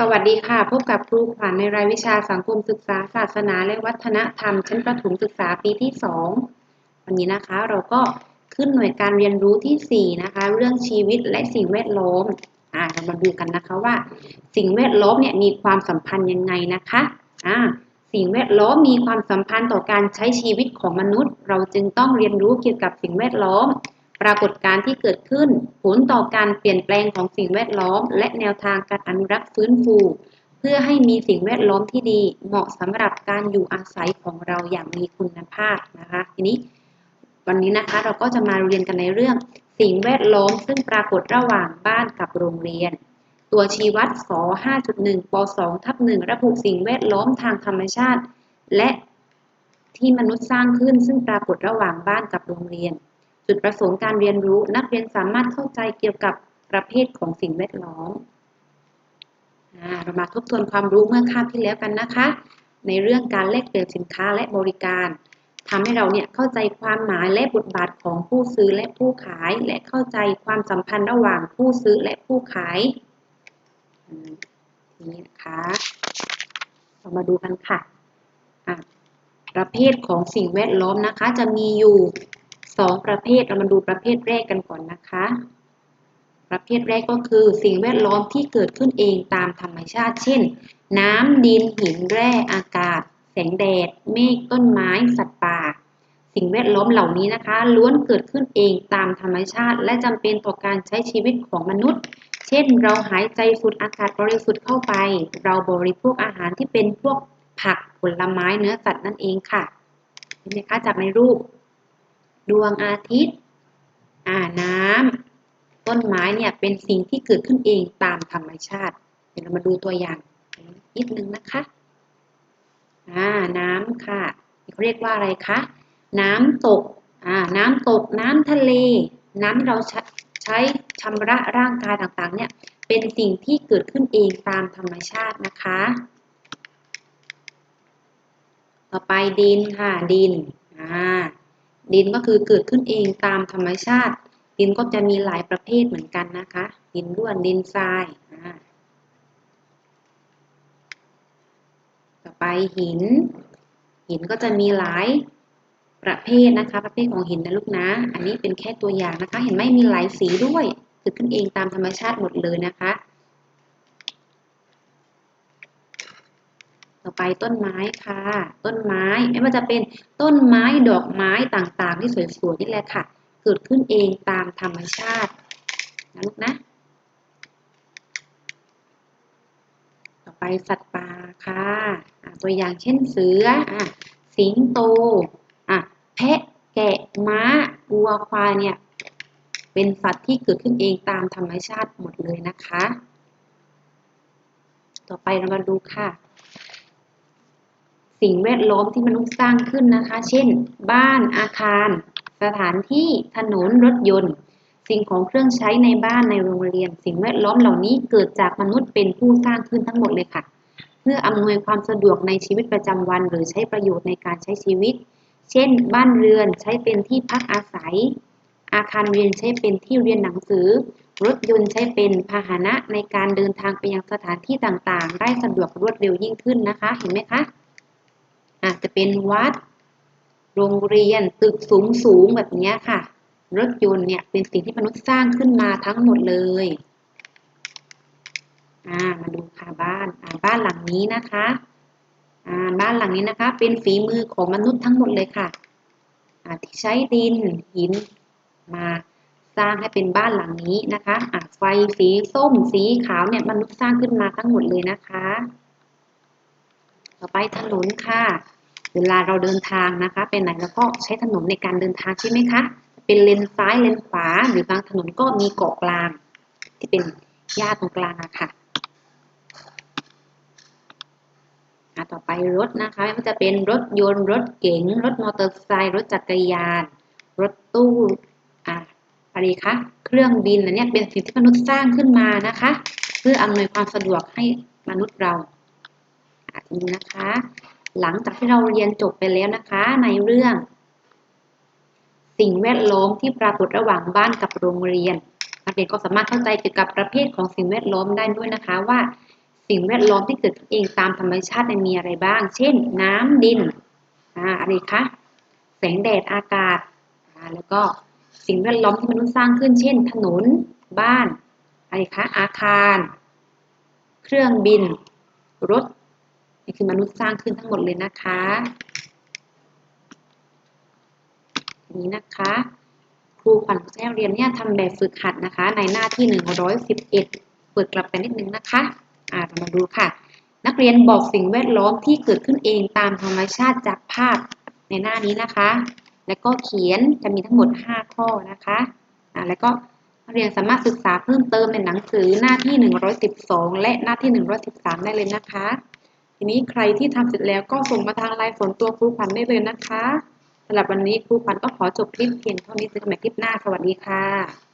สวัสดีค่ะ พบกับครูขวัญในรายวิชาสังคมศึกษาศาสนาและวัฒนธรรม ชั้นประถมศึกษาปีที่ 2 วันนี้นะคะเราก็ขึ้นหน่วยการเรียนรู้ที่ 4 นะคะ เรื่องชีวิตและสิ่งแวดล้อมอ่าเรามาดูกันนะคะว่า สิ่งแวดล้อมเนี่ยมีความสัมพันธ์ยังไงนะคะอ่าสิ่งแวดล้อมมีความสัมพันธ์ต่อการใช้ชีวิตของมนุษย์ เราจึงต้องเรียนรู้เกี่ยวกับสิ่งแวดล้อม ปรากฏการณ์ที่เกิดขึ้น ผลต่อการเปลี่ยนแปลงของสิ่งแวดล้อม และแนวทางการอนุรักษ์ฟื้นฟู เพื่อให้มีสิ่งแวดล้อมที่ดี เหมาะสำหรับการอยู่อาศัยของเราอย่างมีคุณภาพนะคะทีนี้ วันนี้นะคะเราก็จะมาเรียนกันในเรื่อง สิ่งแวดล้อมซึ่งปรากฏระหว่างบ้านกับโรงเรียน ตัวชี้วัดส5.1ป2ทับ1ระบุสิ่งแวดล้อมทางธรรมชาติ และที่มนุษย์สร้างขึ้นซึ่งปรากฏระหว่างบ้านกับโรงเรียน จุดประสงค์การเรียนรู้นักเรียนสามารถเข้าใจเกี่ยวกับประเภทของสิ่งแวดล้อมเรามาทบทวนความรู้เมื่อคาบที่แล้วกันนะคะ ในเรื่องการแลกเปลี่ยนสินค้าและบริการทำให้เราเนี่ยเข้าใจความหมายและบทบาทของผู้ซื้อและผู้ขาย และเข้าใจความสัมพันธ์ระหว่างผู้ซื้อและผู้ขายนี้นะคะเรามาดูกันค่ะะประเภทของสิ่งแวดล้อมนะคะ จะมีอยู่ สองประเภทเรามาดูประเภทแรกกันก่อนนะคะ ประเภทแรกก็คือสิ่งแวดล้อมที่เกิดขึ้นเองตามธรรมชาติ เช่น น้ำดินหินแร่อากาศ แสงแดด เมฆต้นไม้ สัตว์ป่า สิ่งแวดล้อมเหล่านี้นะคะ ล้วนเกิดขึ้นเองตามธรรมชาติ และจำเป็นต่อการใช้ชีวิตของมนุษย์ เช่น เราหายใจสูดอากาศบริสุทธิ์เข้าไป เราบริโภคอาหารที่เป็นพวกผักผลไม้เนื้อสัตว์นั่นเองค่ะเห็นไหมคะจากในรูป ดวงอาทิตย์ อ่าน้ำ ต้นไม้เนี่ยเป็นสิ่งที่เกิดขึ้นเองตามธรรมชาติ เดี๋ยวเรามาดูตัวอย่างนิดนึงนะคะ อ่า น้ำค่ะเขาเรียกว่าอะไรคะ น้ำตก อ่า น้ำตก น้ำทะเล น้ำที่เราใช้ชำระร่างกายต่างๆ เนี่ย เป็นสิ่งที่เกิดขึ้นเองตามธรรมชาตินะคะ ต่อไปดินค่ะ ดิน อ่า ดินก็คือเกิดขึ้นเองตามธรรมชาติ ดินก็จะมีหลายประเภทเหมือนกันนะคะ ดินร่วนดินทรายต่อไปหิน หินก็จะมีหลายประเภทนะคะ ประเภทของหินนะลูกนะ อันนี้เป็นแค่ตัวอย่างนะคะ เห็นไหมมีหลายสีด้วย เกิดขึ้นเองตามธรรมชาติหมดเลยนะคะ ต่อไปต้นไม้ค่ะ ต้นไม้ไม่ว่าจะเป็นต้นไม้ดอกไม้ต่างๆ ที่สวยๆนี่แหละค่ะ เกิดขึ้นเองตามธรรมชาตินะลูกนะ ต่อไปสัตว์ป่าค่ะ ตัวอย่างเช่นเสืออสิงโตอะแพะแกะม้าวัวควายเนี่ยเป็นสัตว์ที่เกิดขึ้นเองตามธรรมชาติหมดเลยนะคะ ต่อไปเรามาดูค่ะ สิ่งแวดล้อมที่มนุษย์สร้างขึ้นนะคะ เช่น บ้านอาคาร สถานที่ถนนรถยนต์ สิ่งของเครื่องใช้ในบ้านในโรงเรียน สิ่งแวดล้อมเหล่านี้เกิดจากมนุษย์เป็นผู้สร้างขึ้นทั้งหมดเลยค่ะ เพื่ออำนวยความสะดวกในชีวิตประจำวัน หรือใช้ประโยชน์ในการใช้ชีวิต เช่น บ้านเรือนใช้เป็นที่พักอาศัย อาคารเรียนใช้เป็นที่เรียนหนังสือรถยนต์ใช้เป็นพาหนะในการเดินทางไปยังสถานที่ต่างๆ ได้สะดวกรวดเร็วยิ่งขึ้นนะคะ เห็นไหมคะ อาจจะเป็นวัด โรงเรียนตึกสูงสูงแบบนี้ค่ะ รถยนต์เนี่ยเป็นสิ่งที่มนุษย์สร้างขึ้นมาทั้งหมดเลยอ่ามาดูค่ะบ้านอ่าบ้านหลังนี้นะคะอ่าบ้านหลังนี้นะคะ เป็นฝีมือของมนุษย์ทั้งหมดเลยค่ะอ่าที่ใช้ดินหินมาสร้างให้เป็นบ้านหลังนี้นะคะอ่าไฟสีส้มสีขาวเนี่ยมนุษย์สร้างขึ้นมาทั้งหมดเลยนะคะ ต่อไปถนนค่ะ เวลาเราเดินทางนะคะไปไหนแล้วก็ใช้ถนนในการเดินทางใช่ไหมคะ เป็นเลนซ้ายเลนขวา หรือบางถนนก็มีเกาะกลาง ที่เป็นหญ้าตรงกลางอะค่ะต่อไปรถนะคะไม่ว่าจะเป็นรถยนต์รถเก๋งรถมอเตอร์ไซค์รถจักรยาน รถตู้อะอะไรคะเครื่องบินอันนี้เป็นสิ่งที่มนุษย์สร้างขึ้นมานะคะ เพื่ออำนวยความสะดวกให้มนุษย์เราทีนี้นะคะ หลังจากที่เราเรียนจบไปแล้วนะคะในเรื่อง สิ่งแวดล้อมที่ปรากฏระหว่างบ้านกับโรงเรียนนักเรียนก็สามารถเข้าใจเกี่ยวกับประเภทของสิ่งแวดล้อมได้ด้วยนะคะว่า สิ่งแวดล้อมที่เกิดขึ้นเองตามธรรมชาติมีอะไรบ้าง เช่น น้ำดินอะไรคะแสงแดดอากาศแล้วก็สิ่งแวดล้อมที่มนุษย์สร้างขึ้น เช่น ถนนบ้านอะไรคะอาคาร เครื่องบิน รถ นี่คือมนุษย์สร้างขึ้นทั้งหมดเลยนะคะนี้นะคะ ครูขวัญผู้ใช้เรียนเนี่ยทำแบบฝึกหัดนะคะ ในหน้าที่ 111เปิดกลับไปนิดนึงนะคะอ่าเรามาดูค่ะ นักเรียนบอกสิ่งแวดล้อมที่เกิดขึ้นเองตามธรรมชาติจากภาพในหน้านี้นะคะ แล้วก็เขียนจะมีทั้งหมด 5 ข้อนะคะอ่าแล้วก็นักเรียนสามารถศึกษาเพิ่มเติมในหนังสือหน้าที่ 112 และหน้าที่ 113 ได้เลยนะคะ ทีนี้ใครที่ทำเสร็จแล้วก็ส่งมาทางไลน์ส่วนตัวครูขวัญได้เลยนะคะสำหรับวันนี้ครูขวัญก็ขอจบคลิปเพียงเท่านี้เจอกันใหม่คลิปหน้าสวัสดีค่ะ